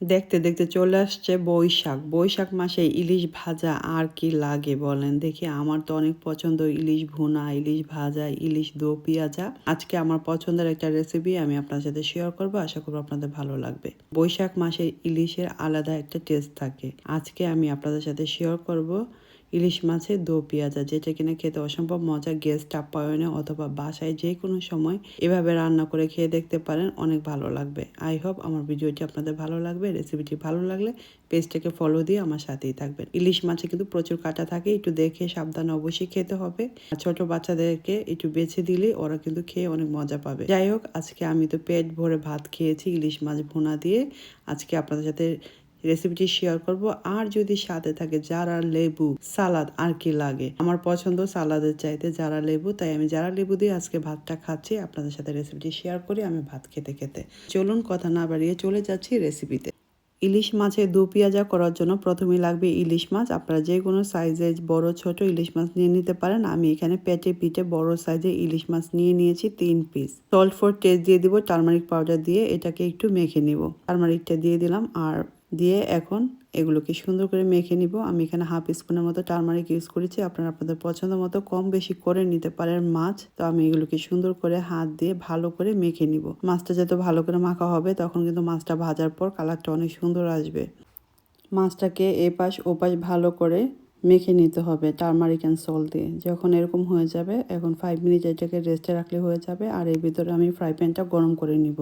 দেখতে দেখতে চলে আসছে বৈশাখ। বৈশাখ মাসে ইলিশ ভাজা আর কি লাগে বলেন? দেখি, আমার তো অনেক পছন্দ ইলিশ ভুনা, ইলিশ ভাজা, ইলিশ দো পেঁয়াজা। আজকে আমার পছন্দের একটা রেসিপি আমি আপনার সাথে শেয়ার করব, আশা করব আপনাদের ভালো লাগবে। বৈশাখ মাসে ইলিশের আলাদা একটা টেস্ট থাকে। আজকে আমি আপনাদের সাথে শেয়ার করব ইলিশ মাছের দো পেঁয়াজা, যেটা কিনা খেতে অসম্ভব মজা গেস্ট আপ্যায়নে অথবা বাসায় যে কোনো সময় এভাবে রান্না করে খেয়ে দেখতে পারেন, অনেক ভালো লাগবে। আই হোপ আমার ভিডিওটি আপনাদের ভালো লাগবে রেসিপিটি ভালো লাগলে পেজটাকে ফলো দিয়ে আমার সাথেই থাকবেন। ইলিশ মাছে কিন্তু প্রচুর কাটা থাকে, একটু দেখে সাবধানে অবশ্যই খেতে হবে। ছোট বাচ্চাদেরকে একটু বেছে দিলে ওরা কিন্তু খেয়ে অনেক মজা পাবে। যাই হোক, আজকে আমি তো পেট ভরে ভাত খেয়েছি, ইলিশ মাছ ভুনা দিয়ে। আজকে আপনাদের সাথে রেসিপিটি শেয়ার করব। আর যদি সাথে থাকে যারা লেবু, সালাদ আর কি লাগে। আমার পছন্দ সালাদের চাইতে যারা লেবু, তাই আমি যারা লেবু দিয়ে আজকে ভাতটা খাচ্ছি, আপনাদের সাথে রেসিপিটি শেয়ার করি, আমি ভাত খেতে খেতে। চলুন কথা না বাড়িয়ে চলে যাচ্ছি রেসিপিতে ইলিশ মাছের দু পেঁয়াজা করার জন্য প্রথমেই লাগবে ইলিশ মাছ। আপনারা যে কোনো সাইজের বড়, ছোট ইলিশ মাছ নিয়ে নিতে পারেন। আমি এখানে পেটে পিঠে বড় সাইজের ইলিশ মাছ নিয়ে নিয়েছি তিন পিস সল্ট ফোর টেস্ট দিয়ে দিব টার্মারিক পাউডার দিয়ে এটাকে একটু মেখে নিব। টার্মারিকটা দিয়ে দিলাম। আর দিয়ে এখন এগুলোকে সুন্দর করে মেখে নিব। আমি এখানে হাফ স্পুনের মতো টার্মারিক ইউজ করেছি। আপনারা আপনাদের পছন্দ মতো কম বেশি করে নিতে পারেন মাছ। তো আমি এগুলোকে সুন্দর করে হাত দিয়ে ভালো করে মেখে নিব। মাছটা যত ভালো করে মাখা হবে, তখন কিন্তু মাছটা ভাজার পর কালারটা অনেক সুন্দর আসবে। মাছটাকে এপাশ ওপাশ ভালো করে মেখে নিতে হবে টার্মারিক অ্যান্ড সল্ট দিয়ে। যখন এরকম হয়ে যাবে, এখন ফাইভ মিনিট এটাকে রেস্টে রাখলে হয়ে যাবে। আর এর ভিতরে আমি ফ্রাই প্যানটা গরম করে নিব।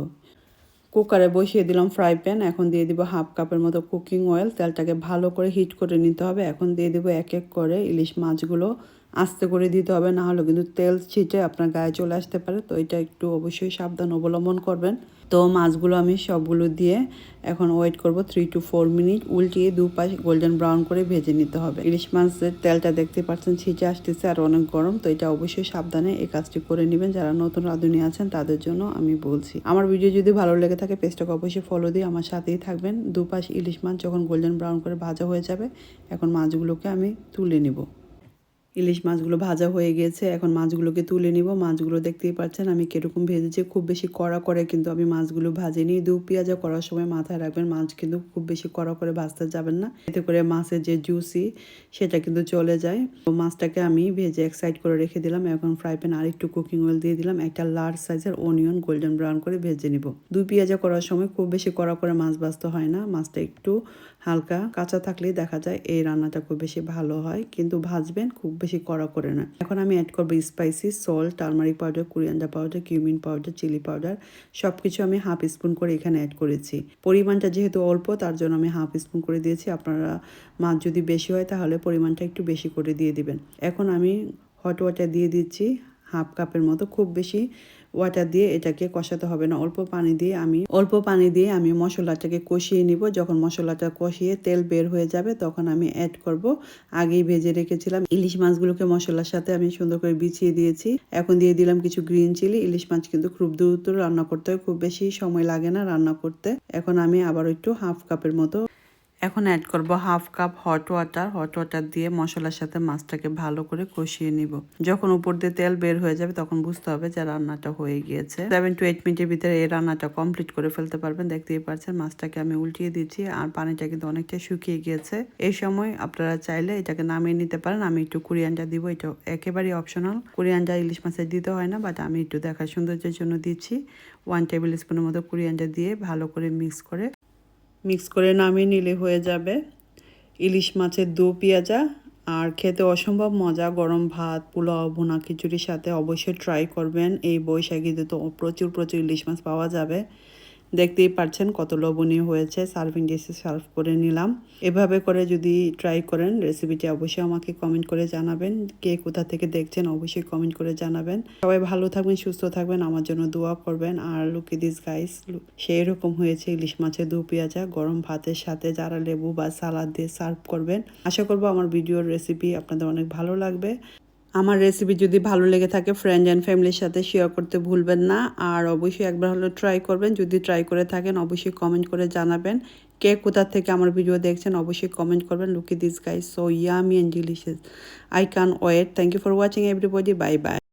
কুকারে বসিয়ে দিলাম ফ্রাই প্যান। এখন দিয়ে দিব হাফ কাপের মতো কুকিং অয়েল। তেলটাকে ভালো করে হিট করে নিতে হবে। এখন দিয়ে দিব এক এক করে ইলিশ মাছগুলো। আস্তে করে দিতে হবে, না হলে কিন্তু তেল ছিটে আপনার গায়ে চলে আসতে পারে। তো এটা একটু অবশ্যই সাবধান অবলম্বন করবেন। তো মাছগুলো আমি সবগুলো দিয়ে এখন ওয়েট করব থ্রি টু ফোর মিনিট উল্টিয়ে দু পাশ গোল্ডেন ব্রাউন করে ভেজে নিতে হবে। ইলিশ মাছের তেলটা দেখতে পাচ্ছেন ছিটে আসতেছে আর অনেক গরম। তো এটা অবশ্যই সাবধানে এই কাজটি করে নেবেন। যারা নতুন রাঁধুনি আছেন, তাদের জন্য আমি বলছি। আমার ভিডিও যদি ভালো লেগে থাকে পেজটাকে অবশ্যই ফলো দিয়ে আমার সাথেই থাকবেন। দুপাশ ইলিশ মাছ যখন গোল্ডেন ব্রাউন করে ভাজা হয়ে যাবে, এখন মাছগুলোকে আমি তুলে নিব। ইলিশ মাছগুলো ভাজা হয়ে গেছে। এখন মাছগুলোকে তুলে নিব। মাছগুলো দেখতেই পাচ্ছেন আমি কীরকম ভেজেছি। খুব বেশি কড়া করে কিন্তু আমি মাছগুলো ভাজিনি। দু পেঁয়াজা করার সময় মাথায় রাখবেন, মাছ কিন্তু খুব বেশি কড়া করে ভাজতে যাবেন না। এতে করে মাছের যে জুসি সেটা কিন্তু চলে যায়। তো মাছটাকে আমি ভেজে এক সাইড করে রেখে দিলাম। এখন ফ্রাই প্যান আর একটু কুকিং অয়েল দিয়ে দিলাম। একটা লার্জ সাইজের অনিয়ন গোল্ডেন ব্রাউন করে ভেজে নিব। দু পেঁয়াজা করার সময় খুব বেশি কড়া করে মাছ ভাজতে হয় না। মাছটা একটু হালকা, কাঁচা থাকলেই দেখা যায় এই রান্নাটা খুব বেশি ভালো হয়। কিন্তু ভাজবেন, খুব বেশি কড়া করে না। এখন আমি অ্যাড করব spicy salt turmeric powder coriander powder cumin powder chilli powder সব কিছু আমি হাফ স্পুন করে এখানে অ্যাড করেছি। পরিমাণটা যেহেতু অল্প, তার জন্য আমি হাফ স্পুন করে দিয়েছি। আপনারা মাছ যদি বেশি হয়, তাহলে পরিমাণটা একটু বেশি করে দিয়ে দিবেন। এখন আমি হট ওয়াটার দিয়ে দিচ্ছি হাফ কাপের মতো। খুব বেশি ওয়াটার দিয়ে এটাকে কষাতে হবে না। অল্প পানি দিয়ে আমি, অল্প পানি দিয়ে আমি মশলাটাকে কষিয়ে নিব। যখন মশলাটা কষিয়ে তেল বের হয়ে যাবে, তখন আমি অ্যাড করব। আগেই ভেজে রেখেছিলাম ইলিশ মাছগুলোকে মশলার সাথে আমি সুন্দর করে বিছিয়ে দিয়েছি। এখন দিয়ে দিলাম কিছু গ্রিন চিলি ইলিশ মাছ কিন্তু খুব দ্রুত রান্না করতে হয়। খুব বেশি সময় লাগে না রান্না করতে। এখন আমি আবার একটু হাফ কাপের মতো এখন অ্যাড করব half cup hot water hot water দিয়ে মশলার সাথে মাছটাকে ভালো করে কষিয়ে নিব। যখন উপর দিয়ে তেল বের হয়ে যাবে তখন বুঝতে হবে যে রান্নাটা হয়ে গিয়েছে। সেভেন টু এইট মিনিটের ভিতরে এই রান্নাটা কমপ্লিট করে ফেলতে পারবেন। দেখতেই পারছেন মাছটাকে আমি উল্টিয়ে দিচ্ছি আর পানিটা কিন্তু অনেকটা শুকিয়ে গিয়েছে। এই সময় আপনারা চাইলে এটাকে নামিয়ে নিতে পারেন। আমি একটু কুরিয়ানটা দিব এটা একেবারেই অপশনাল কুরিয়ানটা ইলিশ মাছের দিতে হয় না বাট আমি একটু দেখা সৌন্দর্যের জন্য দিচ্ছি। ওয়ান টেবিল স্পুনের মতো কুরিয়ানটা দিয়ে ভালো করে মিক্স করে মিক্স করে নামিয়ে নিলে হয়ে যাবে। ইলিশ মাছের দু পেঁয়াজা আর খেতে অসম্ভব মজা, গরম ভাত, পোলাও, ভুনা খিচুড়ির সাথে অবশ্যই ট্রাই করবেন। এই বৈশাখীতে তো প্রচুর প্রচুর ইলিশ মাছ পাওয়া যাবে। দেখতেই পারছেন কত লবণীয় হয়েছে। সার্ভিং ডিশে সার্ভ করে নিলাম। এভাবে করে যদি ট্রাই করেন রেসিপিটি অবশ্যই আমাকে কমেন্ট করে জানাবেন। কে কোথা থেকে দেখছেন, অবশ্যই কমেন্ট করে জানাবেন। সবাই ভালো থাকবেন, সুস্থ থাকবেন, আমার জন্য দোয়া করবেন। আর লুকি দিস গাইস সেই রকম হয়েছে ইলিশ মাছের দু পেঁয়াজা। গরম ভাতের সাথে যারা লেবু বা সালাদ দিয়ে সার্ভ করবেন। আশা করব আমার ভিডিওর রেসিপি আপনাদের অনেক ভালো লাগবে। আমার রেসিপি যদি ভালো লেগে থাকে ফ্রেন্ড অ্যান্ড ফ্যামিলির সাথে শেয়ার করতে ভুলবেন না। আর অবশ্যই একবার হলো ট্রাই করবেন। যদি ট্রাই করে থাকেন, অবশ্যই কমেন্ট করে জানাবেন। কে কোথা থেকে আমার ভিডিও দেখছেন, অবশ্যই কমেন্ট করবেন। Looky this guys so yummy and delicious I can wait thank you for watching everybody bye bye